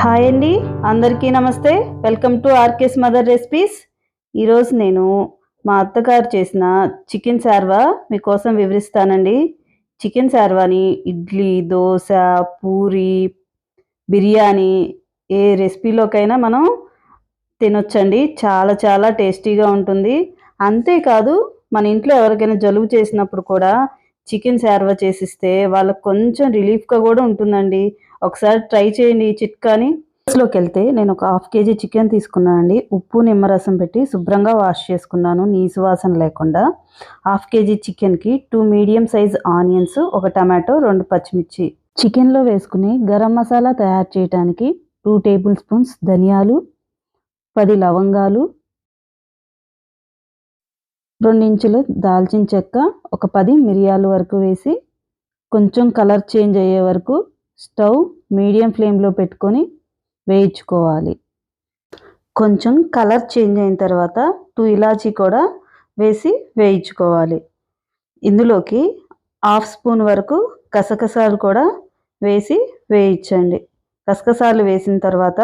Hi అండి. అందరికీ నమస్తే. Welcome to RK's mother recipes. ఈరోజు నేను మా అత్తగారు చేసిన చికెన్ శార్వా మీకోసం వివరిస్తానండి. చికెన్ శార్వాని ఇడ్లీ దోశ పూరి బిర్యానీ ఏ రెసిపీలోకైనా మనం తినొచ్చండి. చాలా చాలా టేస్టీగా ఉంటుంది. అంతేకాదు మన ఇంట్లో ఎవరికైనా జలుబు చేసినప్పుడు కూడా చికెన్ శార్వా చేసిస్తే వాళ్ళకి కొంచెం రిలీఫ్గా కూడా ఉంటుందండి. ఒకసారి ట్రై చేయండి ఈ చిట్కాని. లోకి వెళ్తే నేను ఒక హాఫ్ కేజీ చికెన్ తీసుకున్నానండి. ఉప్పు నిమ్మరసం పెట్టి శుభ్రంగా వాష్ చేసుకున్నాను. నీసు వాసన లేకుండా. హాఫ్ కేజీ చికెన్కి టూ మీడియం సైజ్ ఆనియన్స్ ఒక టమాటో రెండు పచ్చిమిర్చి. చికెన్లో వేసుకుని గరం మసాలా తయారు చేయడానికి టూ టేబుల్ స్పూన్స్ ధనియాలు పది లవంగాలు రెండించులు దాల్చిన చెక్క ఒక పది మిరియాలు వరకు వేసి కొంచెం కలర్ చేంజ్ అయ్యే వరకు స్టవ్ మీడియం ఫ్లేమ్లో పెట్టుకొని వేయించుకోవాలి. కొంచెం కలర్ చేంజ్ అయిన తర్వాత టూ ఇలాచీ కూడా వేసి వేయించుకోవాలి. ఇందులోకి హాఫ్ స్పూన్ వరకు గసగసాలు కూడా వేసి వేయించండి. గసగసాలు వేసిన తర్వాత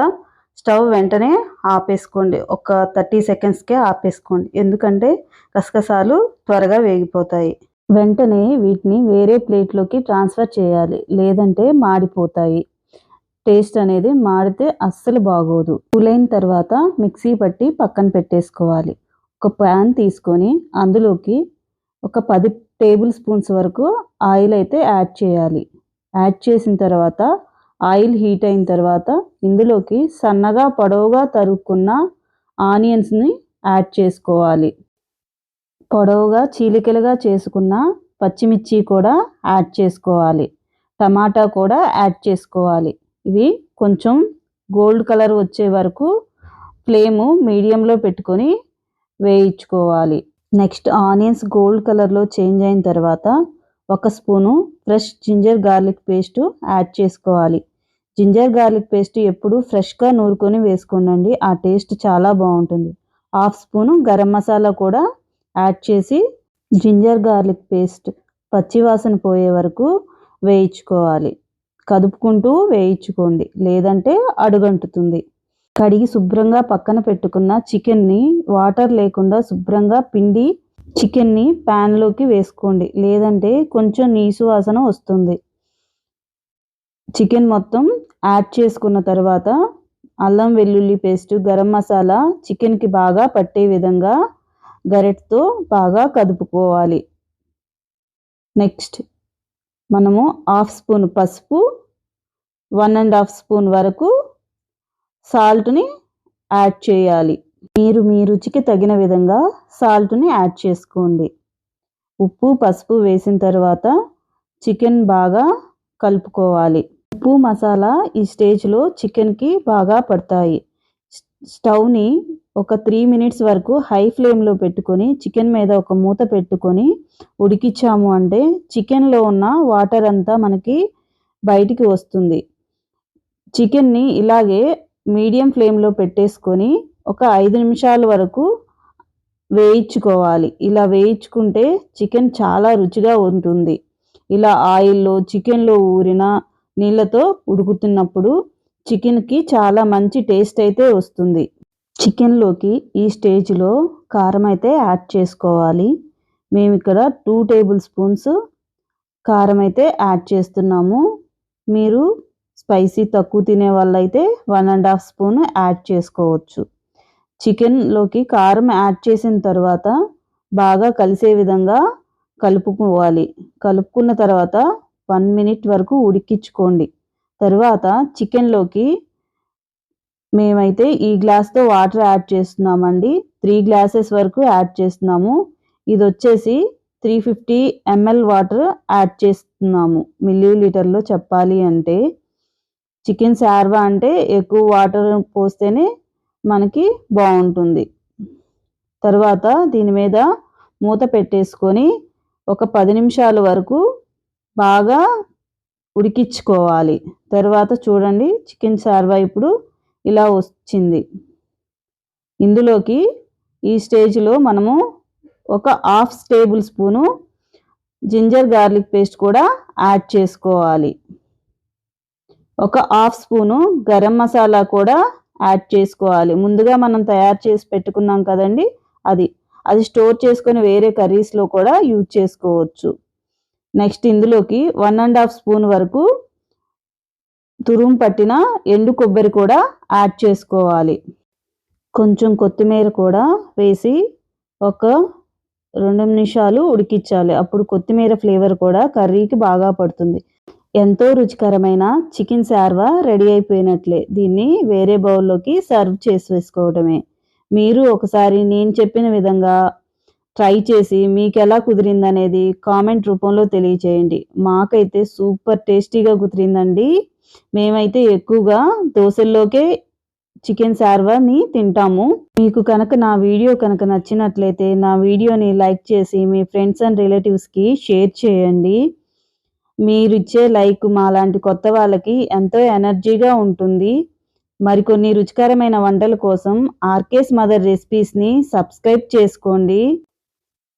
స్టవ్ వెంటనే ఆపేసుకోండి. ఒక థర్టీ సెకండ్స్కే ఆపేసుకోండి. ఎందుకంటే గసగసాలు త్వరగా వేగిపోతాయి. వెంటనే వీటిని వేరే ప్లేట్లోకి ట్రాన్స్ఫర్ చేయాలి. లేదంటే మాడిపోతాయి. టేస్ట్ అనేది మాడితే అస్సలు బాగోదు. కూలైన తర్వాత మిక్సీ పట్టి పక్కన పెట్టేసుకోవాలి. ఒక ప్యాన్ తీసుకొని అందులోకి ఒక పది టేబుల్ స్పూన్స్ వరకు ఆయిల్ అయితే యాడ్ చేయాలి. యాడ్ చేసిన తర్వాత ఆయిల్ హీట్ అయిన తర్వాత ఇందులోకి సన్నగా పొడవుగా తరుక్కున్న ఆనియన్స్ని యాడ్ చేసుకోవాలి. పొడవుగా చీలికలుగా చేసుకున్న పచ్చిమిర్చి కూడా యాడ్ చేసుకోవాలి. టమాటా కూడా యాడ్ చేసుకోవాలి. ఇవి కొంచెం గోల్డ్ కలర్ వచ్చే వరకు ఫ్లేము మీడియంలో పెట్టుకొని వేయించుకోవాలి. నెక్స్ట్ ఆనియన్స్ గోల్డ్ కలర్లో చేంజ్ అయిన తర్వాత ఒక spoon fresh ginger garlic paste add చేసుకోవాలి. జింజర్ గార్లిక్ పేస్ట్ ఎప్పుడు ఫ్రెష్గా నూరుకొని వేసుకోనండి. ఆ టేస్ట్ చాలా బాగుంటుంది. హాఫ్ స్పూను గరం మసాలా కూడా యాడ్ చేసి జింజర్ గార్లిక్ పేస్ట్ పచ్చివాసన పోయే వరకు వేయించుకోవాలి. కదుపుకుంటూ వేయించుకోండి. లేదంటే అడుగంటుతుంది. కడిగి శుభ్రంగా పక్కన పెట్టుకున్న చికెన్ని వాటర్ లేకుండా శుభ్రంగా పిండి చికెన్ని ప్యాన్లోకి వేసుకోండి. లేదంటే కొంచెం నీసు వాసన వస్తుంది. చికెన్ మొత్తం యాడ్ చేసుకున్న తర్వాత అల్లం వెల్లుల్లి పేస్ట్ గరం మసాలా చికెన్కి బాగా పట్టే విధంగా గరెట్తో బాగా కదుపుకోవాలి. నెక్స్ట్ మనము హాఫ్ స్పూన్ పసుపు వన్ అండ్ హాఫ్ స్పూన్ వరకు సాల్ట్ని యాడ్ చేయాలి. మీరు మీ రుచికి తగిన విధంగా సాల్ట్ని యాడ్ చేసుకోండి. ఉప్పు పసుపు వేసిన తర్వాత చికెన్ బాగా కలుపుకోవాలి. ఉప్పు మసాలా ఈ స్టేజ్లో చికెన్కి బాగా పడతాయి. స్టవ్ని ఒక త్రీ మినిట్స్ వరకు హై ఫ్లేమ్లో పెట్టుకొని చికెన్ మీద ఒక మూత పెట్టుకొని ఉడికిచ్చాము అంటే చికెన్లో ఉన్న వాటర్ అంతా మనకి బయటికి వస్తుంది. చికెన్ని ఇలాగే మీడియం ఫ్లేమ్లో పెట్టేసుకొని ఒక ఐదు నిమిషాల వరకు వేయించుకోవాలి. ఇలా వేయించుకుంటే చికెన్ చాలా రుచిగా ఉంటుంది. ఇలా ఆయిల్లో చికెన్లో ఊరిన నీళ్ళతో ఉడుకుతున్నప్పుడు చికెన్కి చాలా మంచి టేస్ట్ అయితే వస్తుంది. చికెన్లోకి ఈ స్టేజ్లో కారం అయితే యాడ్ చేసుకోవాలి. మేము ఇక్కడ టూ టేబుల్ స్పూన్స్ కారం అయితే యాడ్ చేస్తున్నాము. మీరు స్పైసీ తక్కువ తినే వాళ్ళైతే one and half spoon add చేసుకోవచ్చు. చికెన్లోకి కారం యాడ్ చేసిన తర్వాత బాగా కలిసే విధంగా కలుపుకోవాలి. కలుపుకున్న తర్వాత వన్ మినిట్ వరకు ఉడికించుకోండి. తర్వాత చికెన్లోకి మేమైతే ఈ గ్లాస్తో వాటర్ యాడ్ చేస్తున్నామండి. త్రీ గ్లాసెస్ వరకు యాడ్ చేస్తున్నాము. ఇది వచ్చేసి three fifty ML water add చేస్తున్నాము. మిల్లీ లీటర్లో చెప్పాలి అంటే. చికెన్ శార్వా అంటే ఎక్కువ వాటర్ పోస్తేనే మనకి బాగుంటుంది. తర్వాత దీని మీద మూత పెట్టేసుకొని ఒక పది నిమిషాల వరకు బాగా ఉడికించుకోవాలి. తర్వాత చూడండి చికెన్ సార్వా ఇప్పుడు ఇలా వచ్చింది. ఇందులోకి ఈ స్టేజ్లో మనము ఒక half table spoon ginger garlic paste కూడా యాడ్ చేసుకోవాలి. ఒక హాఫ్ స్పూను గరం మసాలా కూడా యాడ్ చేసుకోవాలి. ముందుగా మనం తయారు చేసి పెట్టుకున్నాం కదండి అది. అది స్టోర్ చేసుకొని వేరే కర్రీస్లో కూడా యూజ్ చేసుకోవచ్చు. నెక్స్ట్ ఇందులోకి వన్ అండ్ హాఫ్ స్పూన్ వరకు తురుము పట్టిన ఎండు కొబ్బరి కూడా యాడ్ చేసుకోవాలి. కొంచెం కొత్తిమీర కూడా వేసి ఒక రెండు నిమిషాలు ఉడికించాలి. అప్పుడు కొత్తిమీర ఫ్లేవర్ కూడా కర్రీకి బాగా పడుతుంది. ఎంతో రుచికరమైన చికెన్ శార్వా రెడీ అయిపోయినట్లే. దీన్ని వేరే బౌల్లోకి సర్వ్ చేసి వేసుకోవడమే మీరు ఒకసారి నేను చెప్పిన విధంగా ట్రై చేసి మీకు ఎలా కుదిరిందనేది కామెంట్ రూపంలో తెలియచేయండి. మాకైతే సూపర్ టేస్టీగా కుదిరిందండి. మేమైతే ఎక్కువగా దోశల్లోకే చికెన్ శార్వాని తింటాము. మీకు కనుక నా వీడియో కనుక నచ్చినట్లయితే నా వీడియోని లైక్ చేసి మీ ఫ్రెండ్స్ అండ్ రిలేటివ్స్కి షేర్ చేయండి. మీరు ఇచ్చే లైక్ మాలాంటి కొత్త వాళ్ళకి ఎంతో ఎనర్జీగా ఉంటుంది. మరికొన్ని రుచికరమైన వంటల కోసం ఆర్కేస్ మదర్ రెసిపీస్ని సబ్స్క్రైబ్ చేసుకోండి.